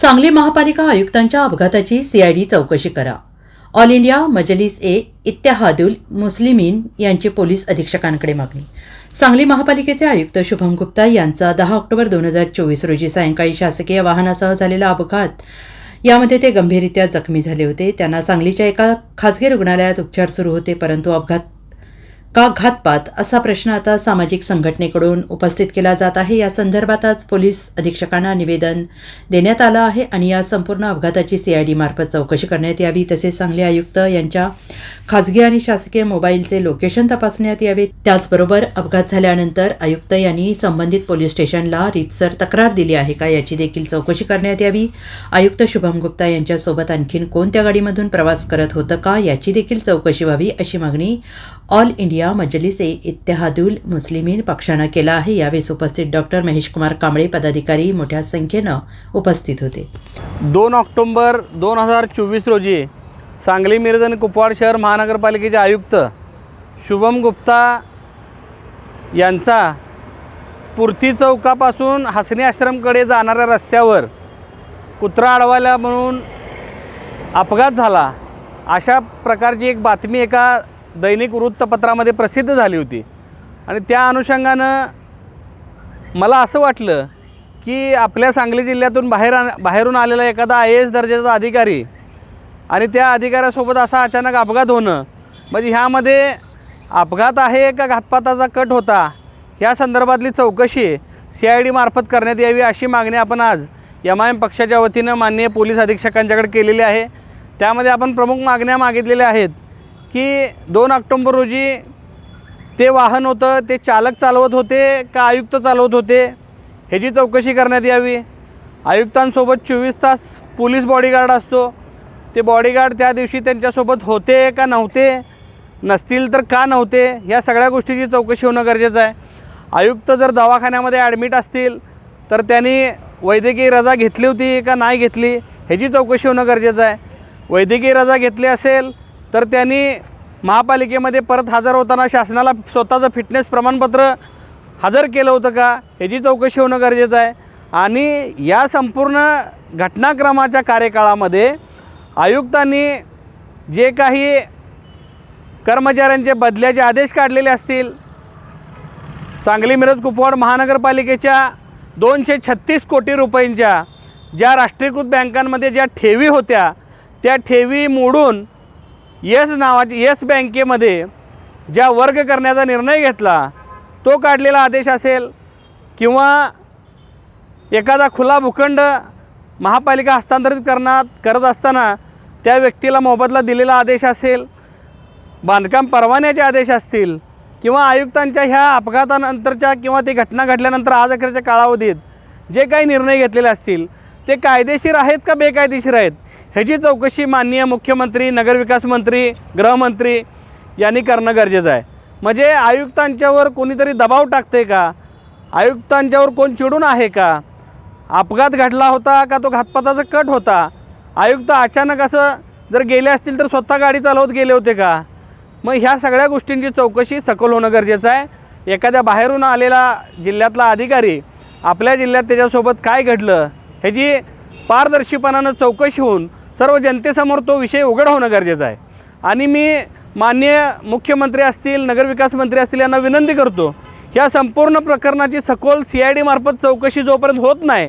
सांगली महापालिका आयुक्तांच्या अपघाताची सीआयडी चौकशी करा. ऑल इंडिया मजलिस ए इत्याहादुल मुस्लिमीन यांची पोलीस अधीक्षकांकडे मागणी. सांगली महापालिकेचे आयुक्त शुभम गुप्ता यांचा दहा ऑक्टोबर दोन हजार चोवीस रोजी सायंकाळी शासकीय वाहनासह झालेला अपघात. यामध्ये ते गंभीररित्या जखमी झाले होते. त्यांना सांगलीच्या एका खासगी रुग्णालयात उपचार सुरू होते परंतु अपघात का घातपात असा प्रश्न आता सामाजिक संघटनेकडून उपस्थित केला जात आहे. या संदर्भातच पोलीस अधीक्षकांना निवेदन देण्यात आलं आहे आणि या संपूर्ण अपघाताची सीआयडी मार्फत चौकशी करण्यात यावी तसेच सांगली आयुक्त यांच्या खाजगी आणि शासकीय मोबाईलचे लोकेशन तपासण्यात यावे. त्याचबरोबर अपघात झाल्यानंतर आयुक्त यांनी संबंधित पोलीस स्टेशनला रीतसर तक्रार दिली आहे का याची देखील चौकशी करण्यात यावी. आयुक्त शुभम गुप्ता यांच्यासोबत आणखीन कोणत्या गाडीमधून प्रवास करत होतं का याची देखील चौकशी व्हावी अशी मागणी ऑल इंडिया मजलिस ए इत्तेहादुल मुस्लिमीन पक्षानं केला आहे. यावेळेस उपस्थित डॉक्टर महेशकुमार कांबळे पदाधिकारी मोठ्या संख्येनं उपस्थित होते. दोन ऑक्टोंबर दोन हजार चोवीस रोजी सांगली मिरज आणि कुपवाड शहर महानगरपालिकेचे आयुक्त शुभम गुप्ता यांचा स्फूर्ती चौकापासून हसनी आश्रमकडे जाणाऱ्या रस्त्यावर कुत्रा अडवायला म्हणून अपघात झाला. अशा प्रकारची एक बातमी एका दैनिक वृत्तपत्रामध्ये प्रसिद्ध झाली होती. आणि त्या अनुषंगानं मला असं वाटलं की आपल्या सांगली जिल्ह्यातून बाहेर बाहेरून आलेला एखादा आय ए एस दर्जाचा अधिकारी आणि त्या अधिकाऱ्यासोबत असा अचानक अपघात होणं म्हणजे ह्यामध्ये अपघात आहे का घातपाताचा कट होता ह्या संदर्भातली चौकशी सी आय डी मार्फत करण्यात यावी अशी मागणी आपण आज एम आय एम पक्षाच्या वतीनं माननीय पोलीस अधीक्षकांच्याकडे केलेली आहे. त्यामध्ये आपण प्रमुख मागण्या मागितलेल्या आहेत. की दोन ऑक्टोंबर रोजी ते वाहन होतं ते चालक चालवत होते का आयुक्त चालवत होते? ह्याची चौकशी करण्यात यावी. आयुक्तांसोबत चोवीस तास पोलीस बॉडीगार्ड असतो. ते बॉडीगार्ड त्या दिवशी त्यांच्यासोबत होते का नव्हते नसतील तर का नव्हते या सगळ्या गोष्टीची चौकशी होणं गरजेचं आहे. आयुक्त जर दवाखान्यामध्ये ॲडमिट असतील तर त्यांनी वैद्यकीय रजा घेतली होती का नाही घेतली ह्याची चौकशी होणं गरजेचं आहे. वैद्यकीय रजा घेतली असेल तर त्यांनी महापालिकेमध्ये परत हजर होताना शासनाला स्वतःचं फिटनेस प्रमाणपत्र हजर केलं होतं का? ह्याची चौकशी होणं गरजेचं आहे. आणि या संपूर्ण घटनाक्रमाच्या कार्यकाळामध्ये आयुक्तांनी जे काही कर्मचाऱ्यांचे बदल्याचे आदेश काढलेले असतील सांगली मिरज कुपवाड महानगरपालिकेच्या दोनशे छत्तीस कोटी रुपयांच्या ज्या राष्ट्रीयकृत बँकांमध्ये ज्या ठेवी होत्या त्या ठेवी मोडून येस नावाची येस बँकेमध्ये ज्या वर्ग करण्याचा निर्णय घेतला तो काढलेला आदेश असेल किंवा एखादा खुला भूखंड महापालिका हस्तांतरित करणार करत असताना त्या व्यक्तीला मोबदला दिलेला आदेश असेल बांधकाम परवान्याचे आदेश असतील किंवा आयुक्तांच्या ह्या अपघातानंतरच्या किंवा ती घटना घडल्यानंतर आज अखेरच्या कालावधीत जे काही निर्णय घेतलेले असतील ते कायदेशीर आहेत का बेकायदेशीर आहेत? ह्याची चौकशी माननीय मुख्यमंत्री नगरविकास मंत्री गृहमंत्री यांनी करणं गरजेचं आहे. म्हणजे आयुक्तांच्यावर कोणीतरी दबाव टाकते का? आयुक्तांच्यावर कोण चिडून आहे का? अपघात घडला होता का तो घातपाताचा कट होता? आयुक्त अचानक असं जर गेले असतील तर स्वतः गाडी चालवत गेले होते का? मग ह्या सगळ्या गोष्टींची चौकशी सखोल होणं गरजेचं आहे. एखाद्या बाहेरून आलेला जिल्ह्यातला अधिकारी आपल्या जिल्ह्यात त्याच्यासोबत काय घडलं? ह्याची पारदर्शीपणानं चौकशी होऊन सर्व जनतेसमोर तो विषय उघड होणं गरजेचं आहे. आणि मी माननीय मुख्यमंत्री असतील नगरविकास मंत्री असतील यांना विनंती करतो ह्या संपूर्ण प्रकरणाची सखोल सी आय डी मार्फत चौकशी जोपर्यंत होत नाही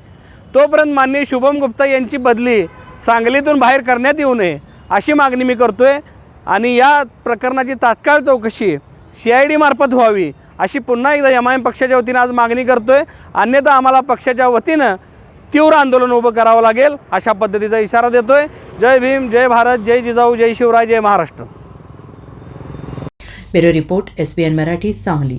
तोपर्यंत माननीय शुभम गुप्ता यांची बदली सांगलीतून बाहेर करण्यात येऊ नये अशी मागणी मी करतो आहे आणि या प्रकरणाची तात्काळ चौकशी सी आय डी मार्फत व्हावी अशी पुन्हा एकदा एम आय एम पक्षाच्या वतीनं आज मागणी करतो आहे अन्यथा आम्हाला पक्षाच्या वतीनं तीव्र आंदोलन उभं करावं लागेल अशा पद्धतीचा इशारा देतो आहे जय भीम जय भारत जय जिजाऊ जय शिवराय जय Maharashtra. Bureau report S B N Marathi Sangli.